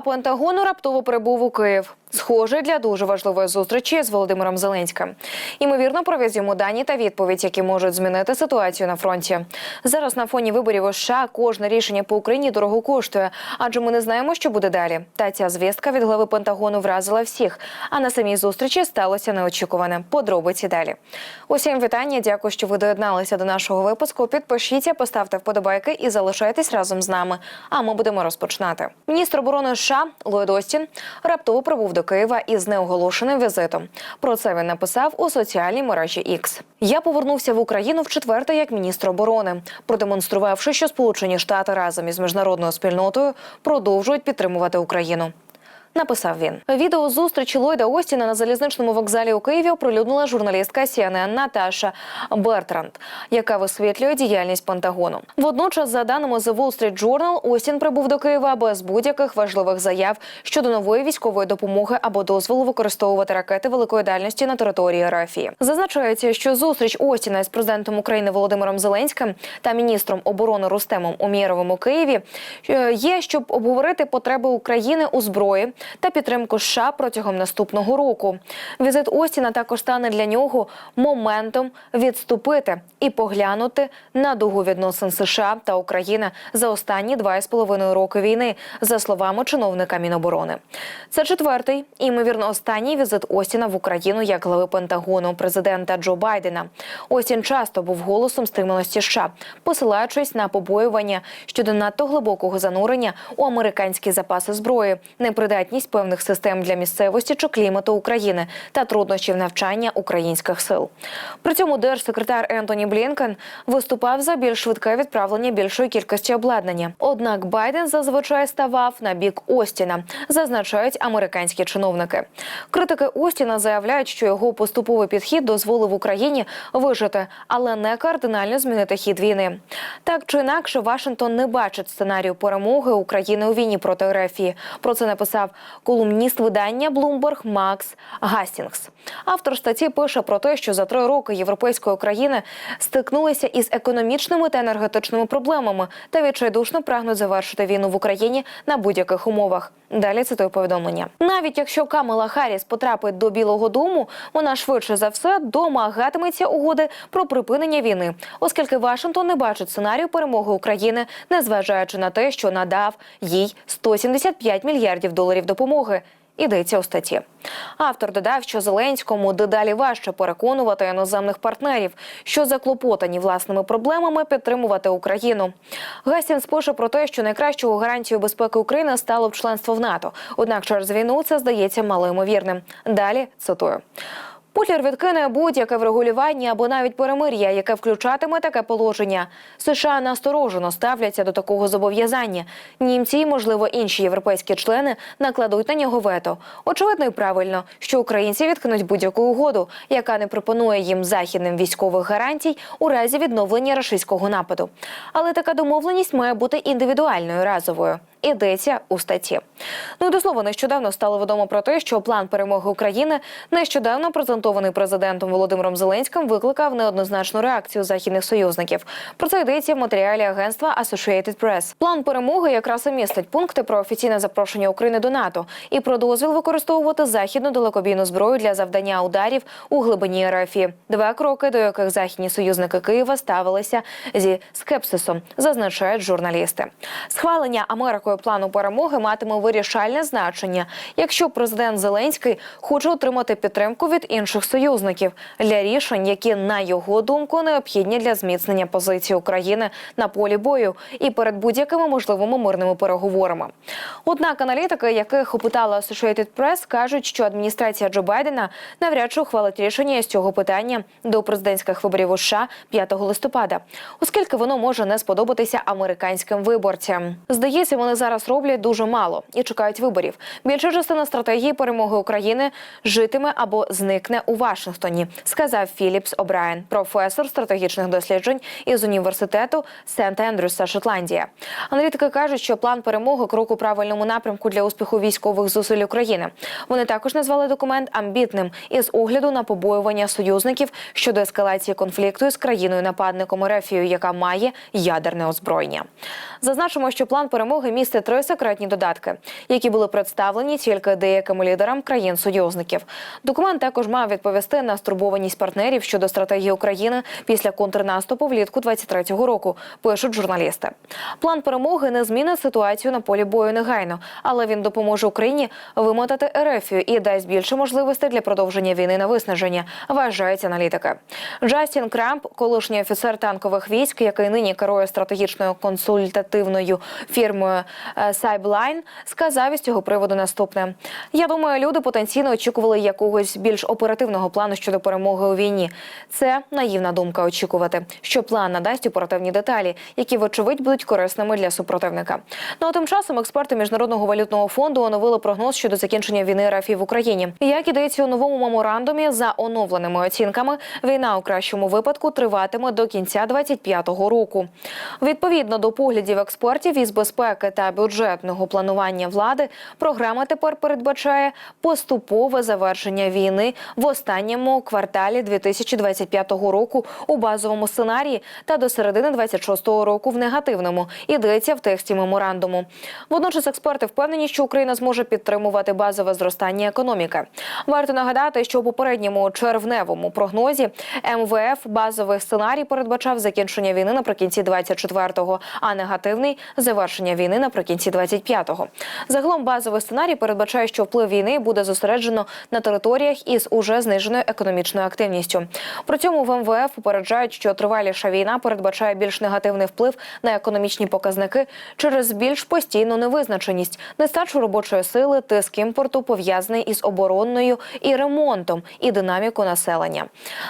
Пентагону раптово прибув у Київ. Схоже для дуже важливої зустрічі з Володимиром Зеленським. Ймовірно, провіз дані та відповідь, які можуть змінити ситуацію на фронті. Зараз на фоні виборів у США кожне рішення по Україні дорого коштує, адже ми не знаємо, що буде далі. Та ця звістка від глави Пентагону вразила всіх. А на самій зустрічі сталося неочікуване. Подробиці далі. Усім вітання. Дякую, що ви доєдналися до нашого випуску. Підпишіться, поставте вподобайки і залишайтесь разом з нами. А ми будемо розпочинати. Міністр оборони США Ллойд Остін раптово прибув до Києва із неоголошеним візитом. Про це він написав у соціальній мережі X. Я повернувся в Україну в четверте як міністр оборони, продемонструвавши, що Сполучені Штати разом із міжнародною спільнотою продовжують підтримувати Україну. Написав він відео зустрічі Ллойда Остіна на залізничному вокзалі у Києві оприлюднила журналістка CNN Наташа Бертранд, яка висвітлює діяльність Пентагону. Водночас, за даними The Wall Street Journal, Остін прибув до Києва без будь-яких важливих заяв щодо нової військової допомоги або дозволу використовувати ракети великої дальності на території РФ. Зазначається, що зустріч Остіна з президентом України Володимиром Зеленським та міністром оборони Рустемом Умєровим у Києві е, є, щоб обговорити потреби України у зброї та підтримку США протягом наступного року. Візит Остіна також стане для нього моментом відступити і поглянути на дугу відносин США та України за останні два з половиною роки війни, за словами чиновника Міноборони. Це четвертий і ймовірно останній візит Остіна в Україну як глави Пентагону президента Джо Байдена. Остін часто був голосом стриманості США, посилаючись на побоювання щодо надто глибокого занурення у американські запаси зброї, непридатність певних систем для місцевості чи клімату України та труднощів навчання українських сил. При цьому держсекретар Ентоні Блінкен виступав за більш швидке відправлення більшої кількості обладнання. Однак Байден зазвичай ставав на бік Остіна, зазначають американські чиновники. Критики Остіна заявляють, що його поступовий підхід дозволив Україні вижити, але не кардинально змінити хід війни. Так чи інакше, Вашингтон не бачить сценарію перемоги України у війні проти РФ. Про це написав колумніст видання Bloomberg Макс Гастінгс. Автор статті пише про те, що за три роки європейської країни стикнулися із економічними та енергетичними проблемами та відчайдушно прагнуть завершити війну в Україні на будь-яких умовах. Далі цитую повідомлення. Навіть якщо Камала Харріс потрапить до Білого Дому, вона швидше за все домагатиметься угоди про припинення війни, оскільки Вашингтон не бачить сценарію перемоги України, незважаючи на те, що надав їй 175 мільярдів доларів допомоги. Ідеться у статті. Автор додав, що Зеленському дедалі важче переконувати іноземних партнерів, що заклопотані власними проблемами підтримувати Україну. Гасін спише про те, що найкращою гарантією безпеки України стало б членство в НАТО. Однак через війну це здається малоймовірним. Далі цитую. Путлер відкине будь-яке врегулювання або навіть перемир'я, яке включатиме таке положення. США насторожено ставляться до такого зобов'язання. Німці, можливо, інші європейські члени накладуть на нього вето. Очевидно і правильно, що українці відкинуть будь-яку угоду, яка не пропонує їм західним військових гарантій у разі відновлення рашистського нападу. Але така домовленість має бути індивідуальною разовою. Ідеться у статті. Ну і до слова, нещодавно стало відомо про те, що план перемоги України нещодавно презентований президентом Володимиром Зеленським викликав неоднозначну реакцію західних союзників. Про це йдеться в матеріалі агентства Associated Press. План перемоги якраз і містить пункти про офіційне запрошення України до НАТО і про дозвіл використовувати західну далекобійну зброю для завдання ударів у глибині РФ. Два кроки, до яких західні союзники Києва ставилися зі скепсисом, зазначають журналісти. Схвалення Америкою плану перемоги матиме вирішальне значення, якщо президент Зеленський хоче отримати підтримку від інших союзників для рішень, які на його думку необхідні для зміцнення позиції України на полі бою і перед будь-якими можливими мирними переговорами. Однак аналітики, яких опитала Associated Press, кажуть, що адміністрація Джо Байдена навряд чи ухвалить рішення з цього питання до президентських виборів у США 5 листопада, оскільки воно може не сподобатися американським виборцям. Здається, вони зараз роблять дуже мало і чекають виборів. Більша частина стратегії перемоги України житиме або зникне у Вашингтоні, сказав Філіпс Обрайен, професор стратегічних досліджень із університету Сент Ендрюса, Шотландія. Аналітики кажуть, що план перемоги крок у правильному напрямку для успіху військових зусиль України. Вони також назвали документ амбітним із огляду на побоювання союзників щодо ескалації конфлікту із країною нападником Ерефію, яка має ядерне озброєння. Зазначимо, що план перемоги містить містить три секретні додатки, які були представлені тільки деяким лідерам країн-союзників. Документ також мав відповісти на стурбованість партнерів щодо стратегії України після контрнаступу влітку 23-го року. Пишуть журналісти. План перемоги не змінить ситуацію на полі бою негайно, але він допоможе Україні вимотати Ерефію і дасть більше можливостей для продовження війни на виснаження. Вважають аналітики. Джастін Крамп, колишній офіцер танкових військ, який нині керує стратегічною консультативною фірмою е, Sideline, сказав із цього приводу наступне: я думаю, люди потенційно очікували якогось більш оперативного плану щодо перемоги у війні. Це наївна думка очікувати, що план надасть оперативні деталі, які вочевидь будуть корисними для супротивника. Ну а тим часом експерти міжнародного валютного фонду оновили прогноз щодо закінчення війни РФ в Україні. Як ідеться у новому меморандумі за оновленими оцінками, війна у кращому випадку триватиме до кінця 25-го року. Відповідно до поглядів експертів із безпеки та бюджетного планування влади, програма тепер передбачає поступове завершення війни в останньому кварталі 2025 року у базовому сценарії та до середини 26-го року в негативному. Йдеться в тексті меморандуму. Водночас експерти впевнені, що Україна зможе підтримувати базове зростання економіки. Варто нагадати, що у попередньому червневому прогнозі МВФ базовий сценарій передбачав закінчення війни наприкінці 24-го, а негативний завершення війни наприкінці 25-го. Загалом базовий сценарій передбачає, що вплив війни буде зосереджено на територіях із уже зниженою економічною активністю. При цьому в МВФ попереджають, що триваліша війна передбачає більш негативний вплив на економічні показники через більш постійну невизначеність, нестачу робочої сили, тиск імпорту пов'язаний із оборонною і ремонтом, і динаміку населення.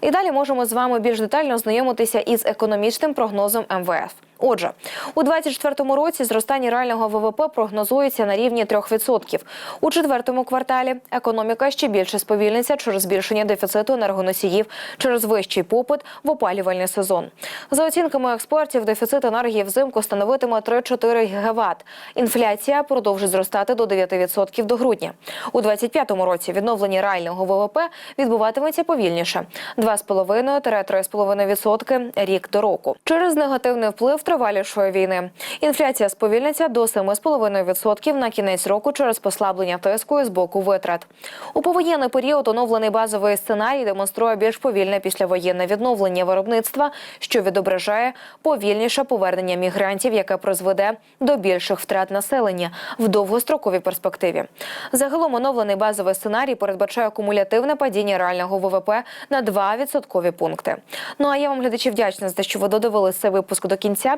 І далі можемо з вами більш детально знайомитися із економічним прогнозом МВФ. Отже, у 2024 році зростання реального ВВП прогнозується на рівні 3%. У четвертому кварталі економіка ще більше сповільниться через збільшення дефіциту енергоносіїв через вищий попит в опалювальний сезон. За оцінками експертів, дефіцит енергії взимку становитиме 3-4 гігават. Інфляція продовжить зростати до 9% до грудня. У 2025 році відновлення реального ВВП відбуватиметься повільніше 2,5-3,5% рік до року. Через негативний вплив тривалішої війни. Інфляція сповільниться до 7,5% на кінець року через послаблення тиску з боку витрат. У повоєнний період оновлений базовий сценарій демонструє більш повільне післявоєнне відновлення виробництва, що відображає повільніше повернення мігрантів, яке призведе до більших втрат населення в довгостроковій перспективі. Загалом оновлений базовий сценарій передбачає кумулятивне падіння реального ВВП на 2 відсоткові пункти. Ну а я вам глядачі вдячна за те, що ви додивились цей випуск до кінця.